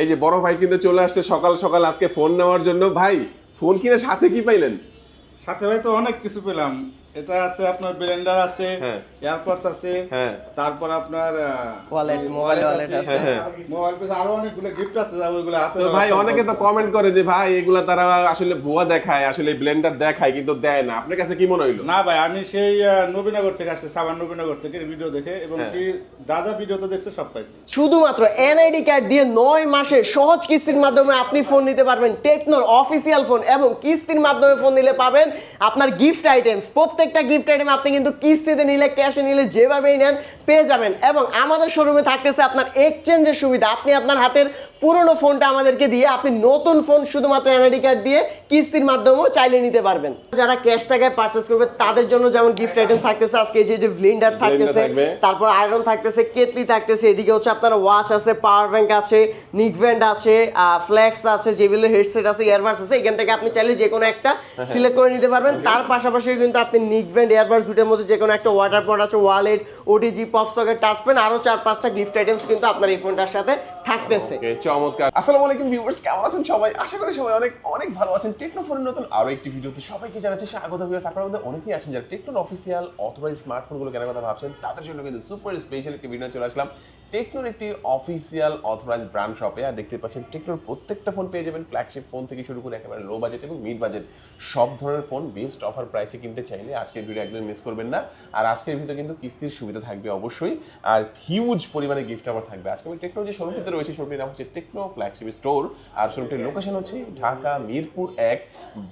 এই যে বড় ভাই কিন্তু চলে আসছে সকাল সকাল আজকে ফোন নেওয়ার জন্য। ভাই ফোন কিনে সাথে কি পাইলেন? সাথে ভাই তো অনেক কিছু পেলাম। এটা আছে আপনার ব্লেন্ডার আছে হ্যাঁ। এয়ারপডস আছে হ্যাঁ তারপর আপনার Wallet, mobile wallet আছে। হ্যাঁ, হ্যাঁ। মোবাইল পেছে আরও অনেকগুলো গিফট আছে যা ওইগুলো হাতে ভাই অনেকে তো কমেন্ট করে যে ভাই এগুলা তারা আসলে ভুয়া দেখায় আসলে ব্লেন্ডার দেখায় কিন্তু দেয় না আপনার কাছে কি মনে হইল না ভাই আমি সেই নবীনগর থেকে আসছি সাবান নবীনগর থেকে ভিডিও দেখে এবং হ্যাঁ। কি যা যা ভিডিওতে দেখছে সব পাইছি শুধুমাত্র এনআইডি কার্ড দিয়ে নয় মাসে সহজ কিস্তির মাধ্যমে আপনি ফোন নিতে পারবেন টেকনোর অফিসিয়াল ফোন এবং কিস্তির মাধ্যমে ফোন নিলে পাবেন আপনার গিফট আইটেমস প্রত্যেকটা গিফট আইটেম আপনি কিন্তু কিস্তিতে নিলে ক্যাশে নিলে যেভাবেই নেন, পেয়ে যাবেন। এবং আমাদের শোরুমে থাকতেছে আপনার এক্সচেঞ্জের সুবিধা। আপনি আপনার হাতের পুরনো ফোনটা আমাদেরকে দিয়ে আপনি নতুন ফোন শুধুমাত্র এনআইডি কার্ড দিয়ে কিস্তির মাধ্যমেও চাইলে নিতে পারবেন। যারা ক্যাশ টাকায় পারচেস করবে তাদের জন্য যেমন গিফট আইটেম থাকতেছে আজকে এই যে ব্লিন্ডার থাকতেছে তারপর আয়রন থাকতেছে কেতলি থাকতেছে এদিকে হচ্ছে আপনার ওয়াচ আছে পাওয়ার ব্যাংক আছে নিক ব্যান্ড আছে ফ্লেক্স আছে যেগুলো হেডসেট আছে ইয়ারবাডস আছে এখান থেকে আপনি চাইলে যে কোনো একটা সিলেক্ট করে নিতে পারবেন। তার পাশাপাশি কিন্তু আপনি নিক ব্যান্ড ইয়ারবাডস দুটোর মধ্যে যে কোনো একটা ওয়াটার পট আছে wallet OTG pop socket touch pen আরও চার, পাঁচটা গিফট আইটেমস কিন্তু আপনার এই ফোনটার সাথে থাকতেছে। চমৎকার। আসসালামু আলাইকুম ভিউয়ার্স কেমন আছেন সবাই? আশা করি সবাই অনেক অনেক ভালো আছেন। টেকনো ফোনের নতুন আরও একটি ভিডিওতে সবাইকে জানাচ্ছি স্বাগত ভিউয়ার্স আপনারা মধ্যে অনেকেই আছেন যারা টেকনোর অফিসিয়াল অথরাইজ স্মার্টফোনগুলো কেনার কথা ভাবছেন, তাদের জন্য কিন্তু সুপার স্পেশাল একটি ভিডিও চলে আসলাম। টেকনোর একটি অফিসিয়াল অথরাইজ ব্র্যান্ড শপে আর দেখতে পাচ্ছেন টেকনোর প্রত্যেকটা ফোন পেয়ে যাবেন। ফ্ল্যাগশিপ ফোন থেকে শুরু করে একেবারে লো বাজেট এবং মিড বাজেট সব ধরনের ফোন বেস্ট অফার প্রাইসে কিনতে চাইলে আজকের ভিডিও একদম মিস করবেন না। আর আজকের ভিডিও কিন্তু কিস্তির সুবিধা থাকবে অবশ্যই। আর হিউজ পরিমাণে গিফট আবার থাকবে। আজকে আমি টেকনো যে শোরুমটিতে রয়েছে শোরুমটির নাম হচ্ছে টেকনো ফ্ল্যাগশিপ স্টোর আর শোরুমটির লোকেশন হচ্ছে ঢাকা, মিরপুর এক।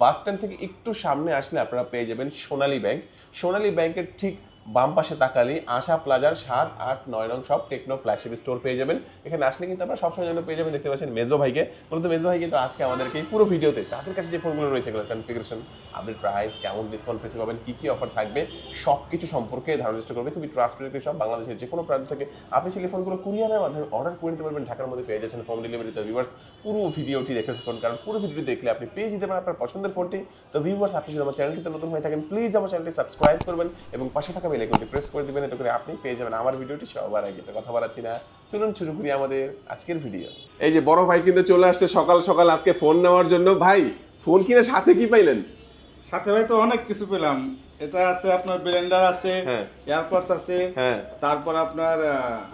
বাস স্ট্যান্ড থেকে একটু সামনে আসলে আপনারা পেয়ে যাবেন সোনালী ব্যাংক সোনালী ব্যাংকের ঠিক বাম পাশে তাকালি আশা প্লাজার সাত, আট, নয় নং সব টেকনো ফ্ল্যাগশিপ স্টোর পেয়ে যাবেন। এখানে আসলে কিন্তু আপনারা সবসময় জন্য পেয়ে যাবেন, দেখতে পাচ্ছেন মেজবা ভাইকে। মূলত মেজবা ভাই কিন্তু আজকে আমাদেরকে এই পুরো ভিডিওতে তাদের কাছে যে ফোনগুলো রয়েছে, এগুলো কনফিগারেশন আপডেট প্রাইস কেমন ডিসকাউন্ট পেয়েছে পাবেন কী কী অফার থাকবে সব কিছু সম্পর্কে ধারণা চেষ্টা করবে। খুবই ট্রান্সপারেন্ট সব বাংলাদেশের যে কোনো প্রান্ত থেকে আপনি সেই ফোনগুলো কুরিয়ারের মাধ্যমে অর্ডার করে নিতে পারবেন। ঢাকার মধ্যে পেয়ে যাচ্ছেন হোম ডেলিভারিতে ভিউয়ার্স পুরো ভিডিওটি দেখে থাকুন, কারণ পুরো ভিডিওটি দেখলে আপনি পেয়ে যেতে পারেন আপনার পছন্দের ফোনটি তো ভিউয়ার্স আপনি যদি আমার চ্যানেলটিতে নতুন হয়ে থাকেন প্লিজ আমার চ্যানেলটি সাবস্ক্রাইব করবেন এবং পাশে থাকা বেল আইকনটি প্রেস করে দিবেন, এতে করে আপনি পেয়ে যাবেন আমার ভিডিওটি সবার আগে। তো কথা বাড়াচ্ছি না। চলুন শুরু করি আমাদের আজকের ভিডিও এই যে বড় ভাই কিন্তু চলে আসছে সকাল সকাল আজকে ফোন নেওয়ার জন্য। ভাই ফোন কিনে সাথে কি পাইলেন? সাথে ভাই তো অনেক কিছু পেলাম। এটা আছে আপনার ব্লেন্ডার আছে হ্যাঁ। এয়ারপডস আছে হ্যাঁ। তারপর আপনার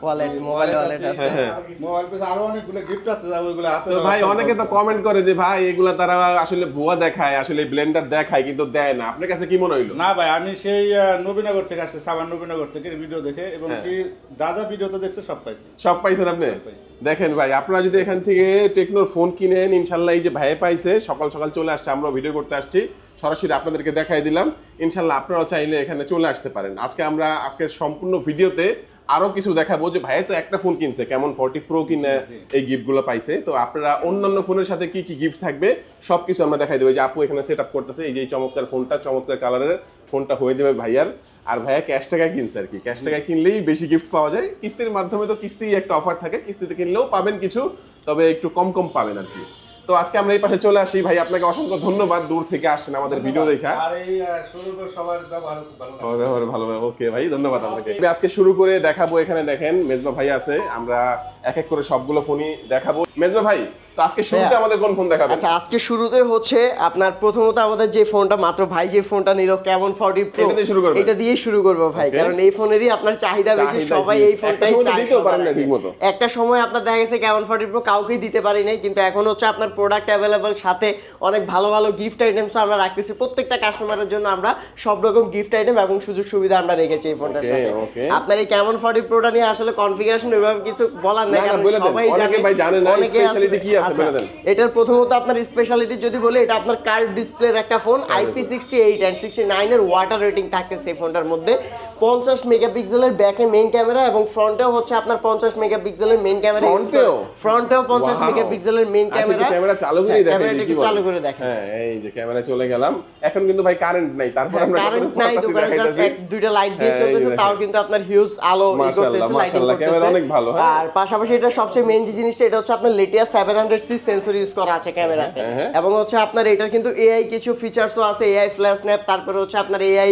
Wallet, mobile wallet আছে। হ্যাঁ। মোবাইল পেছে আরও অনেকগুলো গিফট আছে যা ওইগুলো হাতে তো ভাই অনেকে তো কমেন্ট করে যে ভাই এগুলা তারা আসলে ভুয়া দেখায় আসলে ব্লেন্ডার দেখায় কিন্তু দেয় না। আপনার কাছে কি মনে হইল? না ভাই আমি সেই নবীনগর থেকে আসছি সাবান নবীনগর থেকে ভিডিও দেখে এবং হ্যাঁ। কি যা যা ভিডিওতে দেখছে সব পাইছি। সব পাইছেন আপনি? দেখেন ভাই আপনারা যদি এখান থেকে টেকনোর ফোন কিনেন ইনশাল্লাহ এই যে ভাই পাইছে সকাল সকাল চলে আসছে আমরা ভিডিও করতে আসছি। সরাসরি আপনাদেরকে দেখাই দিলাম। ইনশাল্লাহ আপনারাও চাইলে এখানে চলে আসতে পারেন। আজকে আমরা আজকের সম্পূর্ণ ভিডিওতে আরও কিছু দেখাবো যে ভাই তো একটা ফোন কিনছে কেমন ফর্টি প্রো কিনে এই গিফটগুলো পাইছে। তো আপনারা অন্যান্য ফোনের সাথে কি কি গিফট থাকবে সবকিছু আমরা দেখাই দেবো। যে আপু এখানে সেট আপ করতেছে এই যে এই চমৎকার ফোনটা চমৎকার কালারের ফোনটা হয়ে যাবে ভাইয়ার। আর ভাইয়া ক্যাশ টাকায় কিনছে আর কি। ক্যাশ টাকায় কিনলেই বেশি গিফট পাওয়া যায়। কিস্তির মাধ্যমে তো কিস্তি একটা অফার থাকে কিস্তিতে কিনলেও পাবেন কিছু তবে একটু কম কম পাবেন আর কি। তো আজকে আমরা এই পাশে চলে আসি। ভাই আপনাকে অসংখ্য ধন্যবাদ দূর থেকে আসেন আমাদের ভিডিও দেখা। ভালো ভালো ওকে ভাই ধন্যবাদ আপনাকে। আজকে শুরু করে দেখাবো এখানে দেখেন মেজবা ভাই আছে। আমরা এক এক করে সবগুলো ফোনই দেখাবো মেজবা ভাই তো আজকে শুরুতে হ্যাঁ। আমাদের কোন ফোন দেখাবেন আচ্ছা আজকে শুরুতে হচ্ছে আপনার প্রথমত আমাদের যে ফোনটা মাত্র ভাই যে ফোনটা নিল কেমন ফর্টি প্রো এটা দিয়ে শুরু করবেন? এটা দিয়ে শুরু করব ভাই কারণ এই ফোনেরই আপনার চাহিদা বেশি সবাই এই ফোনটাই দিতেও পারেন না। ঠিকমতো। একটা সময় আপনার দেখা গেছে কেমন ফর্টি প্রো কাউকেই দিতে পারি নাই কিন্তু এখন হচ্ছে আপনার প্রোডাক্ট অ্যাভেলেবল সাথে অনেক ভালো ভালো গিফট আইটেমস আমরা রাখতেছি প্রত্যেকটা কাস্টমারের জন্য আমরা সব রকম গিফট আইটেম এবং সুযোগ সুবিধা আমরা রেখেছি এই ফোনটার সাথে আপনার এই কেমন ফর্টি প্রোটা নিয়ে আসলে কনফিগারেশন ওইভাবে কিছু বলার বলে সবাই অনেকে ভাই জানে না, অনেকে কি আছে, আচ্ছা, বলে দেন। এটার প্রথমত আপনার স্পেশালিটি যদি বলি এটা আপনার কার্ভ ডিসপ্লের একটা phone IP sixty eight and sixty নাইনের ওয়াটার রেটিং থাকতেছে এই ফোনটার মধ্যে। পঞ্চাশ মেগাপিক্সেলের ব্যাকে মেইন ক্যামেরা এবং ফ্রন্টেও হচ্ছে আপনার পঞ্চাশ মেগাপিক্সেলের মেইন ক্যামেরা? ফ্রন্টেও Wow. মেগাপিক্সেলের মেইন ক্যামেরা ক্যামেরা চালু ক্যামেরাটা দিই, কি চালু করে দেখেন। হ্যাঁ এই যে ক্যামেরা চলে গেলাম। এখন কিন্তু ভাই কারেন্ট নাই তারপর আমরা কারেন্ট নাই দোকানে জাস্ট দুইটা লাইট দিয়ে হ্যাঁ, চলতেছে তাও কিন্তু আপনার হিউজ আলো ই করতেছে লাইটিং ক্যামেরা অনেক ভালো, হ্যাঁ। আর পাশাপাশি পাশাপাশি এটা সবচেয়ে মেইন যে জিনিসটা এটা হচ্ছে আপনার Lytia seven hundred C sensor use করা আছে ক্যামেরাতে। হ্যাঁ, হ্যাঁ। এবং হচ্ছে আপনার এটার কিন্তু এআই কিছু ফিচার্সও আছে এআই ফ্ল্যাশ স্ন্যাপ তারপরে হচ্ছে আপনার এআই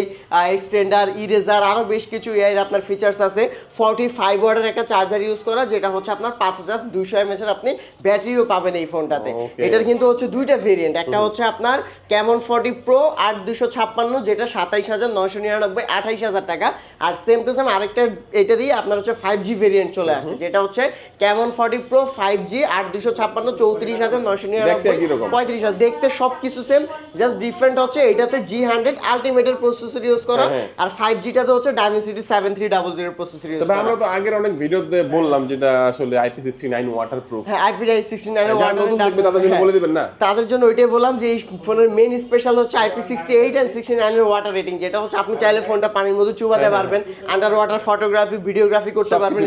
এক্সটেন্ডার ইরেজার আরও বেশ কিছু এআই আপনার ফিচার্স আছে। ফর্টি ফাইভ ওয়ার্ডের একটা চার্জার ইউজ করা যেটা হচ্ছে আপনার পাঁচ হাজার দুইশো এমএচ এর আপনি ব্যাটারিও পাবেন এই ফোনটাতে এটার কিন্তু হচ্ছে দুইটা ভেরিয়েন্ট একটা হচ্ছে আপনার ক্যামন ফর্টি প্রো আট দুশো ছাপ্পান্ন যেটা সাতাইশ হাজার নয়শো নিরানব্বই আঠাইশ হাজার টাকা। আর সেম টু সেম আরেকটা এটারই আপনার হচ্ছে ফাইভ জি ভেরিয়েন্ট চলে আসছে যেটা হচ্ছে Camon forty pro five G আট দুশো ছাপ্পান্ন চৌত্রিশ হাজার দেখতে নিরানব্বই পঁয়ত্রিশ হাজার। দেখতে সব কিছু সেম জাস্ট ডিফারেন্ট হচ্ছে এটাতে জি হান্ড্রেড আলটিমেটের প্রসেসর ইউজ করা হ্যাঁ, আর ফাইভ জিটাতে হচ্ছে Dimensity seven three double zero processor use করা। আমরা তো আগের অনেক ভিডিওতে বললাম যেটা আসলে IP sixty nine water proof হ্যাঁ আইপি সিক্সটি নাইন তাদের জন্য বলে দিবেন না। তাদের জন্য ওইটাই বললাম যে এই ফোনের মেইন স্পেশাল হচ্ছে IP sixty eight and sixty নাইনের ওয়াটার রেটিং যেটা হচ্ছে আপনি চাইলে ফোনটা পানির মধ্যে চুবাতে পারবেন। আন্ডার ওয়াটার ফটোগ্রাফি ভিডিওগ্রাফি করতে পারবেন।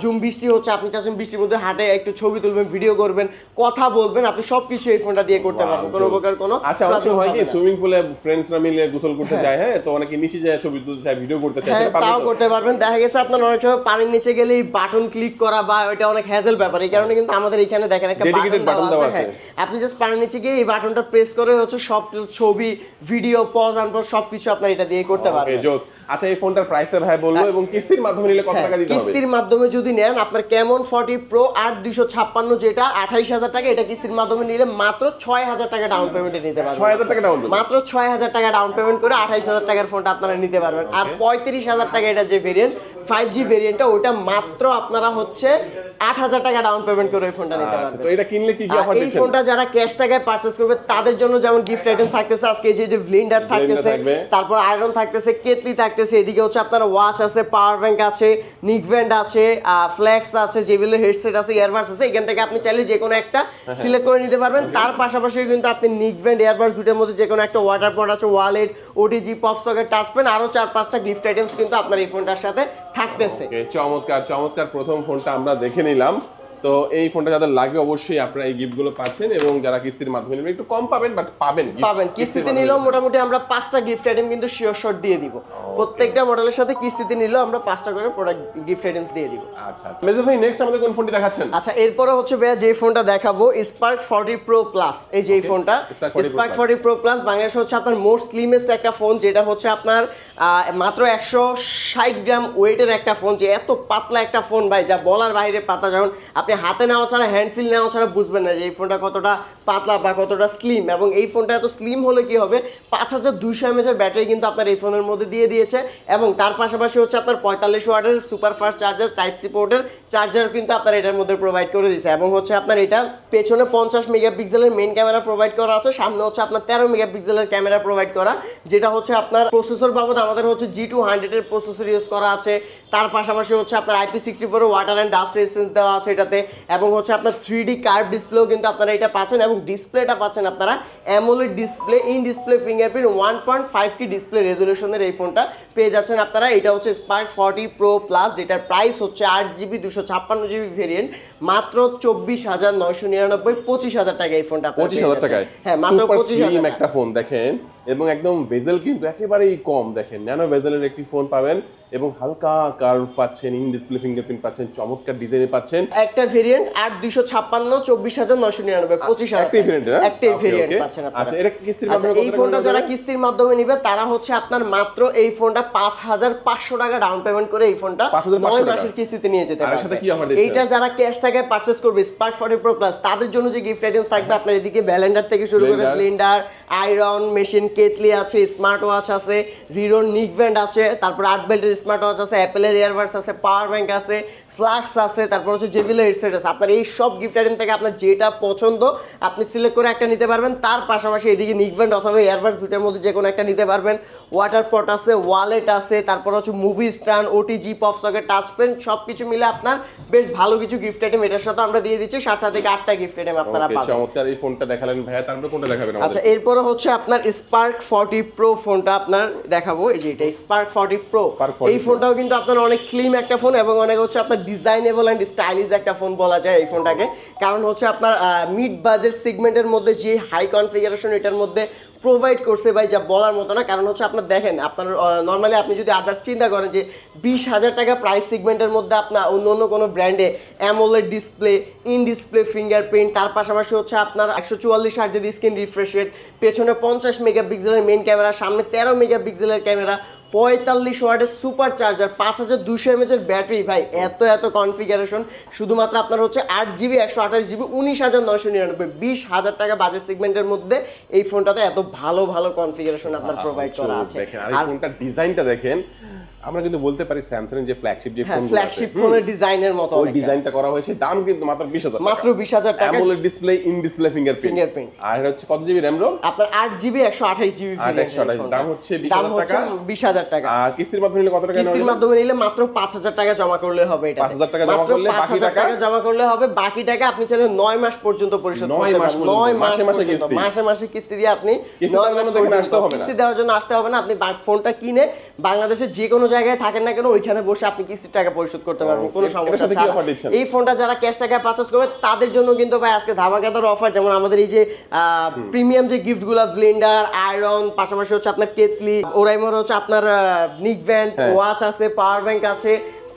জুম বৃষ্টি হচ্ছে আপনি চাচ্ছেন বৃষ্টির মধ্যে হাঁটে একটু ছবি তুলবেন ভিডিও করবেন কথা বলবেন আপনি সবকিছু এই ফোনটা দিয়ে করতে পারবেন কোনো প্রকার কোনো আচ্ছা অনেক সময় হয় কি। সুইমিং পুলে ফ্রেন্ডসরা মিলে গোসল করতে যায় হ্যাঁ তো অনেকে নিচে যায় ছবি তুলতে চায় ভিডিও করতে চায় হ্যাঁ তাও করতে পারবেন। দেখা গেছে আপনার অনেক সময় পানির নিচে গেলে এই বাটন ক্লিক করা বা এটা অনেক হ্যাজেল ব্যাপার এই কারণে কিন্তু আমাদের এখানে দেখেন একটা Dedicated বাটন দেওয়া দেওয়া আছে। হ্যাঁ। আপনি জাস্ট পানির নিচে গিয়ে এই বাটনটা প্রেস করে হচ্ছে সব ছবি ভিডিও পজ আনপজ সবকিছু আপনার এটা দিয়ে করতে ওকে পারবেন। জোস আচ্ছা এই ফোনটার প্রাইসটা ভাই বলল এবং কিস্তির মাধ্যমে নিলে কত হ্যাঁ, টাকা দিতে হবে? কিস্তির মাধ্যমে যদি নেন আপনার কেমন ফর্টি প্রো আট দুইশো ছাপ্পান্ন যেটা আঠাইশ হাজার টাকা এটা কিস্তির মাধ্যমে নিলে মাত্র ছয় হাজার টাকা ডাউন পেমেন্টে নিতে পারবেন। ছয় হাজার টাকা ডাউন মাত্র ছয় হাজার টাকা ডাউন পেমেন্ট করে আঠাইশ হাজার টাকার ফোনটা আপনারা নিতে পারবেন। আর পঁয়ত্রিশ হাজার টাকা এটা যে ভেরিয়েন্ট ফাইভ জি ভেরিয়েন্টটা ওটা মাত্র আপনারা হচ্ছে আট হাজার টাকা ডাউন পেমেন্ট করে ওই ফোনটা নিতে আচ্ছা পারবেন। তো এটা কিনলে কি অফার এই ফোনটা যারা ক্যাশ টাকায় পারচেস করবে তাদের জন্য যেমন গিফট আইটেম থাকতেছে আজকে এই যে ব্লেন্ডার থাকতেছে তারপর আয়রন থাকতেছে কেতলি থাকতেছে এদিকে হচ্ছে আপনার ওয়াচ আছে পাওয়ার ব্যাংক আছে নিক ব্যান্ড আছে ফ্লেক্স আছে যেগুলো হেডসেট আছে ইয়ারবাডস আছে এখান থেকে আপনি চাইলে যে কোনো একটা হ্যাঁ, সিলেক্ট করে নিতে পারবেন। তার পাশাপাশি কিন্তু আপনি নিক ব্যান্ড ইয়ারবাডস দুটোর মধ্যে যে কোনো একটা ওয়াটার পট আছে wallet OTG pop socket touch pen আরও চার পাঁচটা গিফট আইটেমস কিন্তু আপনার এই ফোনটার সাথে থাকতেছে। চমৎকার চমৎকার প্রথম ফোনটা আমরা দেখে নিলাম। তো এই ফোনটা যাদের লাগবে অবশ্যই আপনারা এই গিফটগুলো পাচ্ছেন এবং যারা কিস্তির মাধ্যমে নেবেন একটু কম পাবেন বাট পাবেন পাবেন। কিস্তিতে নিলেও মোটামুটি আমরা পাঁচটা গিফট আইটেম কিন্তু শিওর শট দিয়ে দিব। প্রত্যেকটা মডেলের সাথে কিস্তিতে নিলেও আমরা পাঁচটা করে প্রোডাক্ট গিফট আইটেমস দিয়ে দিব। আচ্ছা আচ্ছা। মেজর ভাই নেক্সট আমাদের কোন ফোনটি দেখাচ্ছেন? আচ্ছা এরপরে হচ্ছে ভাইয়া যে ফোনটা দেখাবো স্পার্ক ফর্টি প্রো প্লাস এই যে ফোনটা 40 Spark Plus। Pro plus Bangladesh হচ্ছে আপনার মোস্ট স্লিমেস্ট একটা ফোন যেটা হচ্ছে আপনার মাত্র একশো ষাট গ্রাম ওয়েটের একটা ফোন যে এত পাতলা একটা ফোন ভাই যা বলার বাইরে পাতা যখন আপনি হাতে নেওয়া ছাড়া হ্যান্ড ফিল নেওয়া ছাড়া বুঝবেন না যে এই ফোনটা কতটা পাতলা বা কতটা স্লিম এবং এই ফোনটা এত স্লিম হলে কি হবে? পাঁচ হাজার দুইশো এমএচের ব্যাটারি কিন্তু আপনার এই ফোনের মধ্যে দিয়ে দিয়েছে এবং তার পাশাপাশি হচ্ছে আপনার পঁয়তাল্লিশ ওয়াটের super fast charger type C পোর্টের চার্জার কিন্তু আপনার এটার মধ্যে প্রোভাইড করে দিয়েছে এবং হচ্ছে আপনার এটা পেছনে পঞ্চাশ মেগাপিক্সেলের মেন ক্যামেরা প্রোভাইড করা আছে, সামনে হচ্ছে আপনার তেরো মেগাপিক্সেলের ক্যামেরা প্রোভাইড করা, যেটা হচ্ছে আপনার প্রসেসর বাবদ আমাদের হচ্ছে জি টু হান্ড্রেডের প্রসেসর ইউজ করা আছে। তার পাশাপাশি হচ্ছে আপনার IP sixty four water and dust resistance দেওয়া আছে এটাতে, এবং হচ্ছে আপনার থ্রি ডি কার্ভ ডিসপ্লেও কিন্তু আপনারা এটা পাচ্ছেন, এবং ডিসপ্লেটা পাচ্ছেন আপনারা AMOLED display in display fingerprint one point five K display রেজলিউশনের এই ফোনটা পেয়ে যাচ্ছেন আপনারা। এটা হচ্ছে স্পার্ক ফর্টি প্রো প্লাস যেটার প্রাইস হচ্ছে আট জিবি দুশো ছাপ্পান্ন জিবি ভেরিয়েন্ট মাত্র চব্বিশ হাজার নয়শো নিরানব্বই পঁচিশ হাজার টাকা এই ফোনটা পঁচিশ হাজার। টাকায়। হ্যাঁ মাত্র পঁচিশ একটা ফোন দেখেন এবং একদম ভেজেল কিন্তু একেবারেই কম দেখেন। ন্যানো ভেজেলের একটি ফোন পাবেন এবং হালকা কার্ভ পাচ্ছেন ইন ডিসপ্লে ফিঙ্গারপ্রিন্ট পাচ্ছেন চমৎকার ডিজাইনে পাচ্ছেন। একটা ভেরিয়েন্ট আট দুইশো ছাপ্পান্ন চব্বিশ হাজার নয়শো নিরানব্বই পঁচিশ হাজার একটাই ভেরিয়েন্ট না? একটাই ভেরিয়েন্ট পাচ্ছেন আচ্ছা এটা কিস্তির আচ্ছা মাধ্যমে এই ফোনটা যারা কিস্তির মাধ্যমে নিবে তারা হচ্ছে আপনার মাত্র এই ফোনটা পাঁচ হাজার পাঁচশো টাকা ডাউন পেমেন্ট করে এই ফোনটা 5,500 নয় টাকা। মাসের কিস্তিতে নিয়ে যেতে পারবে। সাথে কি offer এইটা যারা ক্যাশ টাকায় পারচেস করবে স্পার্ক ফর্টি প্রো প্লাস তাদের জন্য যে গিফট আইটেম থাকবে আপনার এদিকে ব্যালেন্ডার থেকে শুরু করে সিলিন্ডার ব্লেন্ডার আয়রন মেশিন কেতলি আছে স্মার্ট ওয়াচ আছে রিরোর নিক ব্যান্ড আছে তারপর আট বেল্টের স্মার্ট ওয়াচ আছে অ্যাপেলের ইয়ারবাডস আছে পাওয়ার ব্যাংক আছে ফ্লাক্স আছে তারপর হচ্ছে জেবিলের হেডসেট আছে। আপনার এই সব গিফট আইটেম থেকে আপনার যেটা পছন্দ আপনি সিলেক্ট করে একটা নিতে পারবেন। তার পাশাপাশি এদিকে নিক ব্যান্ড অথবা ইয়ারবাডস দুটার মধ্যে যে কোনো একটা নিতে পারবেন। ওয়াটার পট আছে ওয়ালেট আছে তারপর হচ্ছে movie stand OTG pop socket touch pen সব কিছু মিলে আপনার বেশ ভালো কিছু গিফট আইটেম এটার সাথে আমরা দিয়ে দিচ্ছি সাতটা থেকে আটটা গিফট আইটেম আপনারা পাবেন। চমৎকার। এই ফোনটা দেখালেন ভাইয়া তারপরে কোনটা দেখাবেন আচ্ছা এরপরে হচ্ছে আপনার স্পার্ক ফর্টি প্রো ফোনটা আপনার দেখাবো। এই যে এটা স্পার্ক ফর্টি প্রো এই ফোনটাও কিন্তু আপনার অনেক স্লিম একটা ফোন এবং অনেক হচ্ছে আপনার ডিজাইনেবল অ্যান্ড স্টাইলিশ একটা ফোন বলা যায় এই ফোনটাকে। কারণ হচ্ছে আপনার মিড বাজেট সেগমেন্টের মধ্যে যে হাই কনফিগারেশন এটার মধ্যে প্রোভাইড করছে ভাই, যা বলার মতো না। কারণ হচ্ছে আপনার দেখেন, আপনার নর্মালি আপনি যদি আদার্স চিন্তা করেন যে বিশ হাজার টাকা প্রাইস সেগমেন্টের মধ্যে আপনার অন্য অন্য কোনো ব্র্যান্ডে AMOLED display in display fingerprint তার পাশাপাশি হচ্ছে আপনার একশো চুয়াল্লিশ হার্জের স্ক্রিন রিফ্রেশ রেট পেছনে পঞ্চাশ মেগাপিক্সেলের মেইন ক্যামেরা সামনে তেরো মেগাপিক্সেলের ক্যামেরা পঁয়তাল্লিশ ওয়াটের সুপার চার্জার পাঁচ হাজার দুশো এমএচ এর ব্যাটারি। ভাই এত এত কনফিগারেশন শুধুমাত্র আপনার হচ্ছে আট জিবি একশো আঠাশ জিবি উনিশ হাজার নশো নিরানব্বই বিশ হাজার টাকা বাজেট সেগমেন্টের মধ্যে এই ফোনটাতে এত ভালো ভালো কনফিগারেশন আপনার প্রোভাইড করা আছে। আর ফোনটার ডিজাইনটা দেখেন। আমরা কিন্তু বলতে পারি স্যামসাং যে ফ্ল্যাগশিপ যে ফোন ফ্ল্যাগশিপ ফোনের ডিজাইনের মতো ওই ডিজাইনটা করা হয়েছে দাম কিন্তু মাত্র বিশ হাজার মাত্র বিশ হাজার টাকা। AMOLED display in display fingerprint Fingerprint। আর এটা হচ্ছে কত জিবি র্যাম রোম আপনার আট জিবি একশো আঠাশ জিবি আট একশো আঠাশ। দাম হচ্ছে বিশ দাম হাজার হচ্ছে টাকা। বিশ হাজার টাকা। আর কিস্তির মাধ্যমে নিলে কত টাকা কিস্তির মাধ্যমে নিলে মাত্র পাঁচ হাজার টাকা জমা করলে হবে এটা 5,000 টাকা জমা করলে বাকি টাকা? জমা করলে হবে বাকি টাকা আপনি চাইলে নয় মাস পর্যন্ত পরিশোধ করতে পারবেন। পর্যন্ত, নয় মাস মাসে মাসে কিস্তি। মাসে মাসে কিস্তি দিয়ে আপনি কিস্তি দেওয়ার জন্য আসতে হবে না। কিস্তি দেওয়ার জন্য আসতে হবে না। আপনি ফোনটা কিনে বাংলাদেশের যে কোনো জায়গায় থাকেন না কেন ওইখানে বসে আপনি কিস্তির টাকা পরিশোধ করতে পারবেন কোনো সমস্যা ছাড়া। এই ফোনটা যারা ক্যাশ টাকায় পারচেস করবে তাদের জন্য কিন্তু ভাই আজকে ধামাকাদার অফার যেমন আমাদের এই যে প্রিমিয়াম যে গিফটগুলো ব্লেন্ডার আয়রন পাশাপাশি হচ্ছে আপনার কেতলি ওরাইমোর হচ্ছে আপনার নিক ব্যান্ড। ওয়াচ আছে পাওয়ার ব্যাংক আছে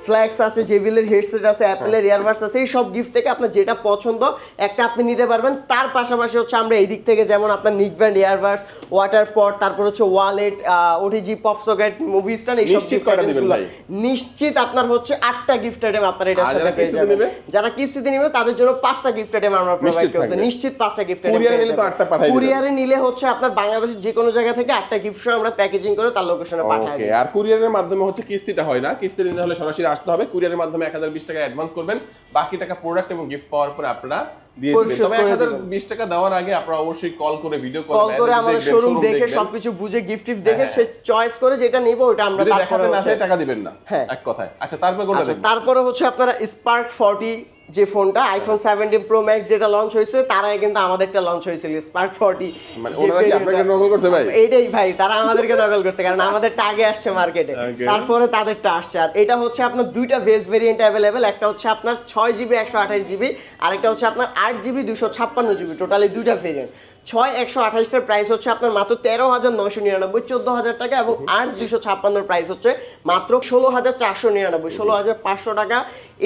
ফ্ল্যাক্স আছে জেভিলের হেডসেট আছে অ্যাপেলের ইয়ারবাডস আছে এই সব গিফট থেকে আপনার যেটা পছন্দ একটা আপনি নিতে পারবেন তার পাশাপাশি হচ্ছে আমরা এই দিক থেকে যেমন আপনার নিক ব্যান্ড ইয়ারবাডস ওয়াটার পট তারপর হচ্ছে wallet OTG pop socket movie stand এই সব নিশ্চিত কয়টা দিবেন ভাই? নিশ্চিত আপনার হচ্ছে আটটা গিফট আইটেম আপনার আর সাথে যারা পেয়ে কিস্তিতে যাবেন নিবে? যারা কিস্তিতে নিবে তাদের জন্য পাঁচটা গিফট আইটেম আমরা প্রোভাইড নিশ্চিত করতে। নিশ্চিত পাঁচটা গিফট আইটেম এ নিলে তো আটটা পাঠাই। কুরিয়ারে নিলে হচ্ছে আপনার বাংলাদেশের যে কোনো জায়গা থেকে আটটা গিফট আমরা প্যাকেজিং করে তার লোকেশনে পাঠাই ওকে আর কুরিয়ারের মাধ্যমে হচ্ছে কিস্তিটা হয় না কিস্তি নিতে হলে সরাসরি আসতে হবে। কুরিয়ারের মাধ্যমে এক হাজার বিশ টাকা অ্যাডভান্স করবেন। বাকি টাকা প্রোডাক্ট এবং গিফট পাওয়ার পরে আপনারা দিয়ে দেবেন। তবে এক হাজার বিশ টাকা দেওয়ার আগে আপনারা অবশ্যই কল করে ভিডিও কল করে আমাদের শোরুম দেখে সবকিছু বুঝে গিফট টিফট দেখে হ্যাঁ, সে চয়েস করে যেটা নিব ওটা আমরা দেখাতে না চাই টাকা দিবেন না। হ্যাঁ। এক কথায়। আচ্ছা তারপরে আচ্ছা? তারপরে হচ্ছে আপনারা স্পার্ক ফর্টি যে ফোনটা আইফোন সেভেন্টিন প্রো ম্যাক্স যেটা লঞ্চ হয়েছে তারাই কিন্তু কিন্তু আমাদেরটা লঞ্চ হয়েছিল স্পার্ক ফর্টি মানে ওনারা কি আপনাকে নকল করছে ভাই? এইটাই ভাই তারা আমাদেরকে নকল করছে কারণ আমাদের টাগে আসছে মার্কেটে তারপরে তাদেরটা আসছে। আর এটা হচ্ছে আপনার দুইটা ভেজ ভেরিয়েন্ট অ্যাভেলেবেল একটা হচ্ছে আপনার ছয় জিবি একশো আঠাশ জিবি আরেকটা হচ্ছে আপনার আট জিবি দুশো ছাপ্পান্ন জিবি টোটালি দুইটা ভেরিয়েন্ট ছয় একশো আঠাশটার প্রাইস হচ্ছে আপনার মাত্র তেরো হাজার নয়শো নিরানব্বই চোদ্দ হাজার টাকা এবং আট দুশো ছাপ্পান্নর প্রাইস হচ্ছে মাত্র ষোলো হাজার চারশো নিরানব্বই ষোলো হাজার পাঁচশো টাকা।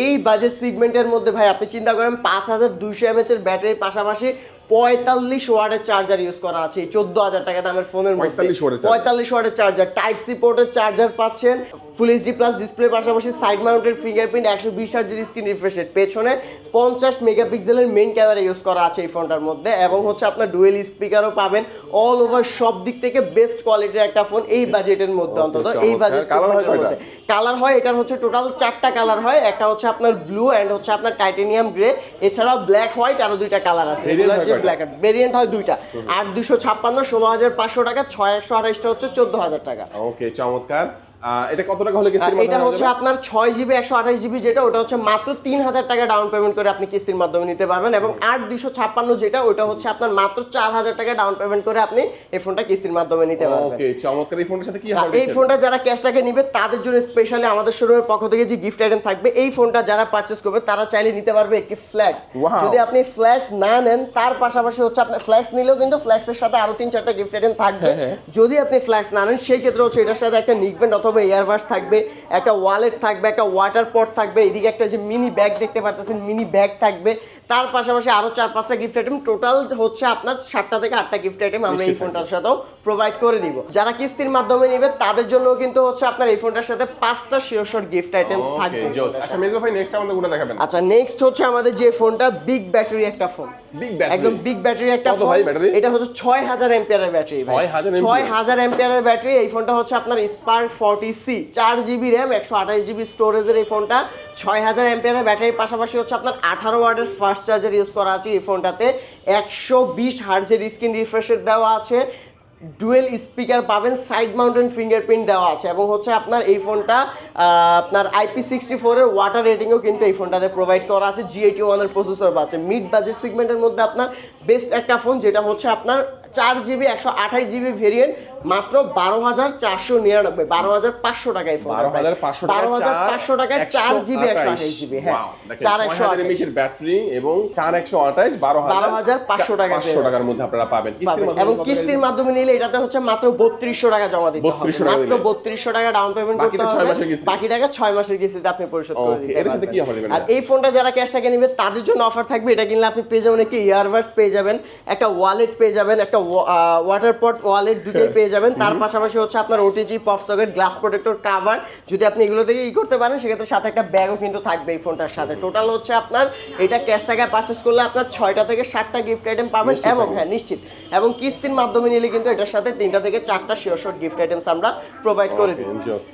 এই বাজেট সিগমেন্টের মধ্যে ভাই আপনি চিন্তা করেন পাঁচ হাজার দুইশো এমএসের এর ব্যাটারির পাশাপাশি পঁয়তাল্লিশ ওয়ার্ডের চার্জার ইউজ করা আছে। চোদ্দ হাজার টাকা দামের ফোনের মধ্যে। 45 watt এর charger। পঁয়তাল্লিশ ওয়াটের চার্জার টাইপ সি পোর্টের চার্জার পাচ্ছেন। ফুল এইচডি প্লাস ডিসপ্লে পাশাপাশি সাইড মাউন্টেড ফিঙ্গারপ্রিন্ট একশো বিশ হার্জের স্ক্রিন রিফ্রেশ রেট পেছনে পঞ্চাশ মেগাপিক্সেলের মেইন ক্যামেরা ইউজ করা আছে এই ফোনটার মধ্যে এবং হচ্ছে আপনার ডুয়েল স্পিকারও পাবেন। অল ওভার সব দিক থেকে বেস্ট কোয়ালিটির একটা ফোন এই বাজেটের মধ্যে অন্তত। এই। বাজেট? কালার হয় এটার হচ্ছে টোটাল চারটা কালার হয়। একটা হচ্ছে আপনার ব্লু এন্ড হচ্ছে আপনার টাইটেনিয়াম গ্রে এছাড়াও ব্ল্যাক হোয়াইট আরও দুইটা কালার আছে। ভেরিয়েন্ট হয় দুইটা। আট দুশো ছাপ্পান্ন ষোলো হাজার পাঁচশো টাকা ছয় একশো আড়াইশটা হচ্ছে চোদ্দ হাজার টাকা। ওকে চমৎকার। এটা কত টাকা হলে কিস্তির এটা হচ্ছে আপনার ছয় জিবি একশো আঠাশ জিবি যেটা ওটা হচ্ছে মাত্র তিন হাজার টাকা ডাউন পেমেন্ট করে আপনি কিস্তির মাধ্যমে নিতে পারবেন এবং আট দুশো ছাপ্পান্ন যেটা ওটা হচ্ছে আপনার মাত্র চার হাজার টাকা ডাউন পেমেন্ট করে আপনি এই ফোনটা কিস্তির মাধ্যমে নিতে পারবেন। ওকে চমৎকার। এই ফোনটার সাথে কি এই ফোনটা যারা ক্যাশ টাকা নিবে তাদের জন্য স্পেশালি আমাদের শোরুমের পক্ষ থেকে যে গিফট আইটেম থাকবে এই ফোনটা যারা পারচেস করবে তারা চাইলে নিতে পারবে একটি ফ্ল্যাক্স যদি আপনি ফ্ল্যাক্স না নেন তার পাশাপাশি হচ্ছে আপনি ফ্ল্যাক্স নিলেও কিন্তু ফ্ল্যাক্সের সাথে আরও তিন চারটা গিফট আইটেম থাকবে। হ্যাঁ, হ্যাঁ। যদি আপনি ফ্ল্যাক্স না নেন সেই ক্ষেত্রে হচ্ছে এটার সাথে একটা নিকব্যান্ড অথবা ইয়ারবাস থাকবে, একটা ওয়ালেট থাকবে, একটা ওয়াটার পট থাকবে, এদিকে একটা যে মিনি ব্যাগ দেখতে পারতেছেন মিনি ব্যাগ থাকবে। তার পাশাপাশি আরও চার পাঁচটা গিফট আইটেম টোটাল হচ্ছে আপনার সাতটা থেকে আটটা গিফট আইটেম আমরা এই ফোনটার সাথেও প্রোভাইড করে দিব। যারা কিস্তির মাধ্যমে নেবে তাদের জন্য কিন্তু হচ্ছে আপনার এই ফোনটার সাথে পাঁচটা sure short gift items okay থাকবে। আচ্ছা মেজবা ভাই নেক্সট আমাদের কোনটা দেখাবেন? আচ্ছা নেক্সট হচ্ছে আমাদের যে ফোনটা বিগ ব্যাটারি একটা ফোন বিগ ব্যাটারি একদম বিগ ব্যাটারি একটা ফোন এটা হচ্ছে ছয় হাজার এম্পিয়ারের ব্যাটারি 6000 ampere? ছয় হাজার এম্পিয়ারের ব্যাটারি এই ফোনটা হচ্ছে আপনার স্পার্ক স্টোরেজের এই ফোনটা। ব্যাটারির পাশাপাশি হচ্ছে ফাস্ট চার্জার ইউজ করা আছে এই ফোনটাতে। একশো বিশ হার্জের স্ক্রিন রিফ্রেশের দেওয়া আছে। ডুয়েল স্পিকার পাবেন সাইড মাউন্টেন ফিঙ্গারপ্রিন্ট দেওয়া আছে এবং হচ্ছে আপনার এই ফোনটা আপনার আইপি সিক্সটি ফোরের ওয়াটার রেটিংও কিন্তু এই ফোনটাতে প্রোভাইড করা আছে। জি এইটি ওয়ানের প্রসেসর পাচ্ছে মিড বাজেট সেগমেন্টের মধ্যে আপনার বেস্ট একটা ফোন যেটা হচ্ছে আপনার চার জিবি একশো আঠাশ জিবি ভেরিয়েন্ট মাত্র বারো হাজার চারশো নিরানব্বই বারো হাজার পাঁচশো টাকায় ফোন বারো হাজার পাঁচশো বারো হাজার পাঁচশো টাকায় চার জিবি একশো আঠাশ জিবি হ্যাঁ। চার একশো এমএইচের ব্যাটারি এবং চার একশো আঠাশ বারো বারো হাজার পাঁচশো টাকা পাঁচশো টাকার মধ্যে আপনারা পাবেন। এবং কিস্তির মাধ্যমে নিলে এটাতে হচ্ছে মাত্র বত্রিশশো টাকা জমা দিতে হবে। 3200 টাকা মাত্র বত্রিশশো টাকা ডাউন পেমেন্ট করতে হবে। মাসের বাকি টাকা ছয় মাসের কিস্তিতে আপনি পরিশোধ করে দিতে এটার সাথে কি হবে আর এই ফোনটা যারা ক্যাশ টাকা নেবে তাদের জন্য অফার থাকবে এটা কিনলে আপনি পেয়ে যাবেন একটি ইয়ারবাডস পেয়ে যাবেন একটা ওয়ালেট পেয়ে যাবেন একটা ওয়াটার পট ওয়ালেট দুটোই পেয়ে যাবেন। তার পাশাপাশি হচ্ছে আপনার OTG pop socket glass protector cover যদি আপনি এগুলো থেকে ই করতে পারেন সেক্ষেত্রে সাথে একটা ব্যাগও কিন্তু থাকবে এই ফোনটার সাথে। টোটাল হচ্ছে আপনার এটা ক্যাশ টাকায় পারচেস করলে আপনার ছয়টা থেকে সাতটা গিফট আইটেম পাবেন এবং হ্যাঁ নিশ্চিত। এবং কিস্তির মাধ্যমে নিলে কিন্তু এটার সাথে তিনটা থেকে চারটা শিওর শর্ট গিফট আইটেমস আমরা প্রোভাইড করে দিই। just।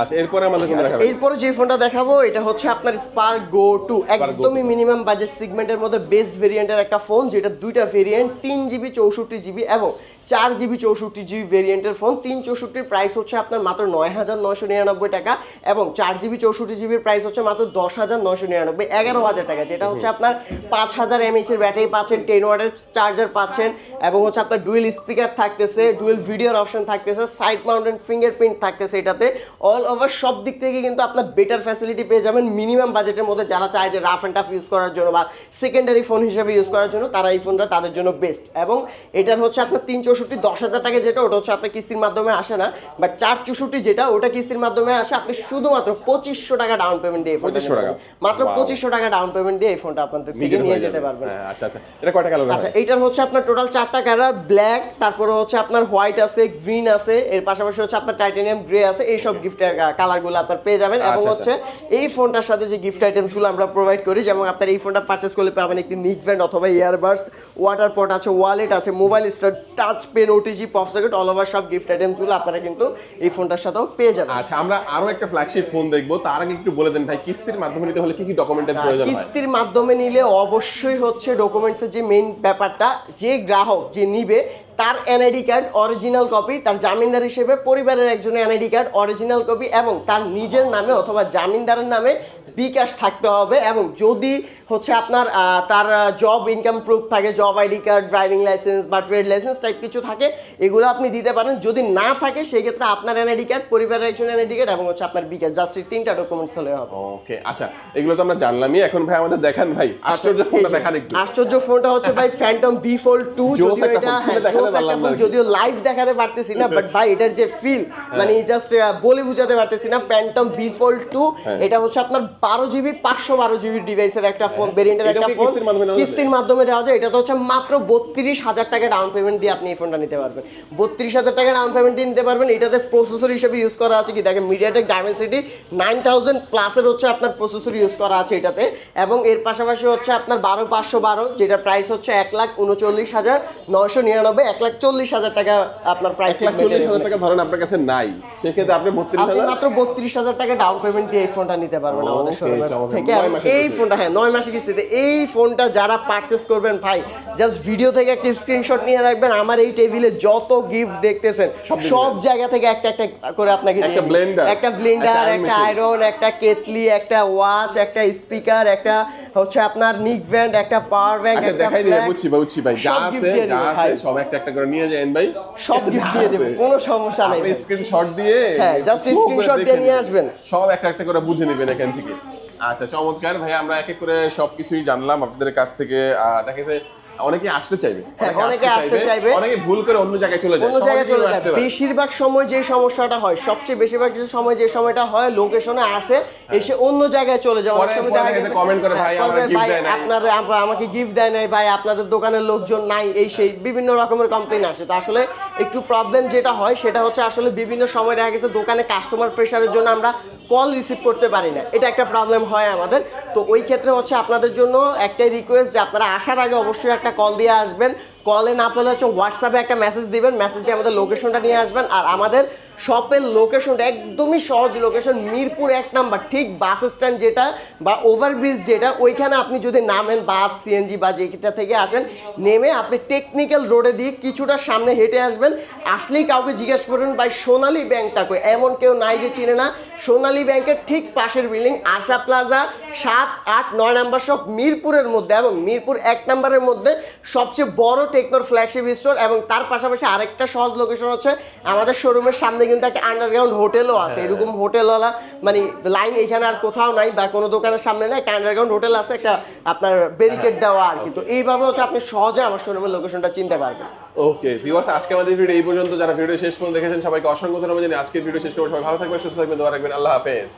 আচ্ছা এরপরে আমাদের কোনটা দেখাবেন এরপরে যে ফোনটা দেখাবো এটা হচ্ছে আপনার স্পার্ক গো টু একদমই মিনিমাম বাজেট সেগমেন্টের মধ্যে বেস ভেরিয়েন্টের একটা ফোন যেটা দুইটা ভেরিয়েন্ট তিন জিবি চৌষট্টি জিবি এবং চার জিবি চৌষট্টি জিবি ভেরিয়েন্টের ফোন তিন চৌষট্টির প্রাইস হচ্ছে আপনার মাত্র নয় হাজার নয়শো নিরানব্বই টাকা এবং চার জিবি চৌষট্টি জিবির প্রাইস হচ্ছে মাত্র দশ হাজার নয়শো নিরানব্বই, এগারো হাজার টাকা, যেটা হচ্ছে আপনার পাঁচ হাজার এমএইচ এর ব্যাটারি পাচ্ছেন টেন ওয়ার্ডের চার্জার পাচ্ছেন এবং হচ্ছে আপনার ডুয়েল স্পিকার থাকতেছে ডুয়েল ভিডিওর অপশন থাকতেছে সাইড মাউন্টেন ফিঙ্গারপ্রিন্ট থাকতেছে এটাতে। অল ওভার সব দিক থেকে কিন্তু আপনার বেটার ফ্যাসিলিটি পেয়ে যাবেন মিনিমাম বাজেটের মধ্যে যারা চায় যে রাফ অ্যান্ড টাফ ইউজ করার জন্য বা সেকেন্ডারি ফোন হিসেবে ইউজ করার জন্য, তারা এই ফোনটা তাদের জন্য বেস্ট এবং এটার হচ্ছে আপনার তিন চৌষট্টি দশ হাজার টাকা যেটা ওটা হচ্ছে আপনার কিস্তির মাধ্যমে আসে না। বাট চার চৌষট্টি যেটা ওটা কিস্তির মাধ্যমে আসে। আপনি শুধুমাত্র পঁচিশশো টাকা ডাউন পেমেন্ট দিয়ে 2500 টাকা? মাত্র পঁচিশশো টাকা ডাউন পেমেন্ট দিয়ে এই ফোনটা আপনাদের থেকে নিয়ে যেতে পারবেন। হ্যাঁ আচ্ছা আচ্ছা। এটা কয়টা কালার আচ্ছা এইটার হচ্ছে আপনার টোটাল চারটা কালার ব্ল্যাক তারপরে হচ্ছে আপনার হোয়াইট আছে গ্রিন আছে এর পাশাপাশি হচ্ছে আপনার টাইটানিয়াম গ্রে আছে এই সব গিফটের কালারগুলো আপনার পেয়ে যাবেন। এবং আচ্ছা, হচ্ছে এই ফোনটার সাথে যে গিফট আইটেমসগুলো আমরা প্রোভাইড করি যেমন আপনার এই ফোনটা পারচেস করলে পাবেন একটি নিক ব্যান্ড অথবা ইয়ারবাডস ওয়াটার পট আছে ওয়ালেট আছে mobile star touch pen OTG pop socket all over সব গিফট আইটেমসগুলো আপনারা কিন্তু এই ফোনটার সাথেও পেয়ে যাবেন। আচ্ছা আমরা আরও একটা ফ্ল্যাগশিপ ফোন দেখব। তার আগে একটু বলে দেন ভাই কিস্তির মাধ্যমে নিতে হলে কি কি ডকুমেন্টের প্রয়োজন হয়? কিস্তির মাধ্যমে নিলে অবশ্যই হচ্ছে ডকুমেন্টসের যে মেইন ব্যাপারটা যে গ্রাহক যে নিবে তার এনআইডি কার্ড অরিজিনাল কপি তার জামিনদার হিসেবে পরিবারের একজনের এনআইডি কার্ড অরিজিনাল কপি এবং তার নিজের নামে অথবা জামিনদারের নামে বিকাশ থাকতে হবে এবং যদি হচ্ছে আপনার তার জব ইনকাম প্রুফ থাকে job ID card driving licence বা ট্রেড লাইসেন্স টাইপ কিছু থাকে এগুলো আপনি দিতে পারেন। যদি না থাকে সেক্ষেত্রে আপনার এনআইডি কার্ড পরিবারের একজন এনআইডি কার্ড এবং হচ্ছে আপনার বিকাশ জাস্ট এই তিনটা ডকুমেন্টস হলে হবে। ওকে আচ্ছা এগুলো তো আমরা জানলামই। এখন ভাই আমাদের দেখান ভাই আশ্চর্য আচ্ছা, ফোনটা দেখান একটু। আশ্চর্য ফোনটা হচ্ছে ভাই ফ্যান্টম বি ফোল্ড টু যদিও এটা হ্যাঁ। যদিও লাইভ দেখাতে পারতেছি না বাট ভাই এটার যে ফিল মানে জাস্ট বলে বুঝাতে পারতেছি না প্যান্টম বি ফোল্ড টু হ্যাঁ। এটা হচ্ছে আপনার বারো জিবি পাঁচশো বারো জিবি ডিভাইসের একটা ফোন ভেরিয়েন্টের একটা ফোন কিস্তির মাধ্যমে নেওয়া কিস্তির মাধ্যমে দেওয়া যায়। এটা তো হচ্ছে মাত্র বত্রিশ হাজার টাকা ডাউন পেমেন্ট দিয়ে আপনি এই ফোনটা নিতে পারবেন। বত্রিশ হাজার টাকা ডাউন পেমেন্ট দিয়ে নিতে পারবেন। এটাতে প্রসেসর হিসেবে ইউজ করা আছে কি? দেখেন মিডিয়াটেক ডায়মেন্সিটি নাইন থাউজেন্ড প্লাসের হচ্ছে আপনার প্রসেসর ইউজ করা আছে এটাতে। এবং এর পাশাপাশি হচ্ছে আপনার বারো পাঁচশো বারো যেটা প্রাইস হচ্ছে এক লাখ উনচল্লিশ হাজার নয়শো নিরানব্বই এক লাখ চল্লিশ হাজার টাকা আপনার প্রাইস চল্লিশ হাজার টাকা ধরেন আপনার কাছে নাই। সেক্ষেত্রে আপনি বত্রিশ আপনি হাজার মাত্র বত্রিশ হাজার টাকা ডাউন পেমেন্ট দিয়ে এই ফোনটা নিতে পারবেন আমাদের চমৎকার। থেকে। এই ফোনটা হ্যাঁ নয় মাসের কিস্তিতে। এই ফোনটা যারা পারচেস করবেন ভাই জাস্ট ভিডিও থেকে একটা স্ক্রিনশট নিয়ে রাখবেন। আমার এই টেবিলে যত গিফট দেখতেছেন সব। জায়গা থেকে একটা একটা করে আপনাকে একটা blender, একটা ব্লেন্ডার একটা। আয়রন একটা কেটলি একটা ওয়াচ একটা স্পিকার একটা হচ্ছে আপনার নিক ব্যান্ড একটা পাওয়ার ব্যাংক আচ্ছা একটা দেখাই flash, বুঝছি ভাই বুঝছি ভাই। যা আছে যা আছে সব একটা একটা করে নিয়ে যাবেন ভাই। সব gift দিয়ে দেবে, কোনো সমস্যা নেই আপনি স্ক্রিনশট দিয়ে হ্যাঁ, screenshot দেখে দিয়ে নিয়ে আসবেন। সব একটা একটা করে বুঝে নেবেন এখান থেকে। আচ্ছা চমৎকার। ভাই আমরা এক এক করে সবকিছুই জানলাম আপনাদের কাছ থেকে। দেখা গেছে অনেকে আসতে চাইবে। হ্যাঁ, অনেকে আসতে চাইবে। অনেকে ভুল করে অন্য জায়গায় চলে যায়। অন্য জায়গায় চলে যায়। বেশিরভাগ সময় যে সমস্যাটা হয় সবচেয়ে বেশিরভাগ যে সময় যে সময়টা হয় লোকেশনে আসে এসে অন্য জায়গায় চলে যায়। অনেক সময় দেখা গেছে- comment করে, হ্যাঁ, ভাই, আমার দেয় নাই। আপনাদের আপ- আমাকে গিফট দেয় নাই ভাই আপনাদের দোকানের লোকজন নাই এই সেই বিভিন্ন রকমের কমপ্লেন আসে। তো আসলে একটু প্রবলেম যেটা হয় সেটা হচ্ছে আসলে বিভিন্ন সময় দেখা গেছে দোকানে কাস্টমার প্রেশারের জন্য আমরা কল রিসিভ করতে পারি না। এটা একটা প্রবলেম হয় আমাদের। তো ওই ক্ষেত্রে হচ্ছে আপনাদের জন্য একটাই রিকোয়েস্ট যে আপনারা আসার আগে অবশ্যই একটা কল দিয়ে আসবেন। কলে না পেলে হচ্ছে হোয়াটসঅ্যাপে একটা মেসেজ দিবেন। মেসেজ দিয়ে আমাদের লোকেশনটা নিয়ে আসবেন। আর আমাদের শপের লোকেশনটা একদমই সহজ লোকেশন মিরপুর এক নাম্বার, ঠিক বাস স্ট্যান্ড যেটা বা ওভারব্রিজ যেটা, ওইখানে আপনি যদি নামেন বাস সিএনজি বা যেটা থেকে আসেন, নেমে আপনি টেকনিক্যাল রোডে দিয়ে কিছুটা সামনে হেঁটে আসবেন। আসলেই কাউকে জিজ্ঞেস করবেন, ভাই, সোনালী ব্যাংকটা কই? এমন কেউ নাই যে চিনে না। সোনালী ব্যাংকের ঠিক পাশের বিল্ডিং আশা প্লাজা সাত, আট, নয় নাম্বার সব মিরপুরের মধ্যে এবং মিরপুর এক নাম্বারের মধ্যে সবচেয়ে বড় টেকনোর ফ্ল্যাগশিপ স্টোর এবং তার পাশাপাশি আরেকটা সহজ লোকেশন হচ্ছে আমাদের শোরুমের সামনে কিন্তু একটা আন্ডারগ্রাউন্ড হোটেলও আছে। এরকম হোটেলওয়ালা মানে লাইন এখানে আর কোথাও নাই বা কোনো দোকানের সামনে নাই একটা আন্ডারগ্রাউন্ড হোটেল আছে একটা আপনার ব্যারিকেড দেওয়া আর কি। তো এইভাবে হচ্ছে আপনি সহজে আমার শোরুমের লোকেশনটা চিনতে পারবেন। ওকে ভিউয়ার্স আজকে আমাদের ভিডিও এই পর্যন্ত। যারা ভিডিও শেষ পর্যন্ত দেখেছেন সবাইকে অসংখ্য ধন্যবাদ জানি আজকের ভিডিও শেষ করব। সবাই ভালো থাকবেন সুস্থ থাকবেন দোয়া রাখবেন। আল্লাহ হাফেজ।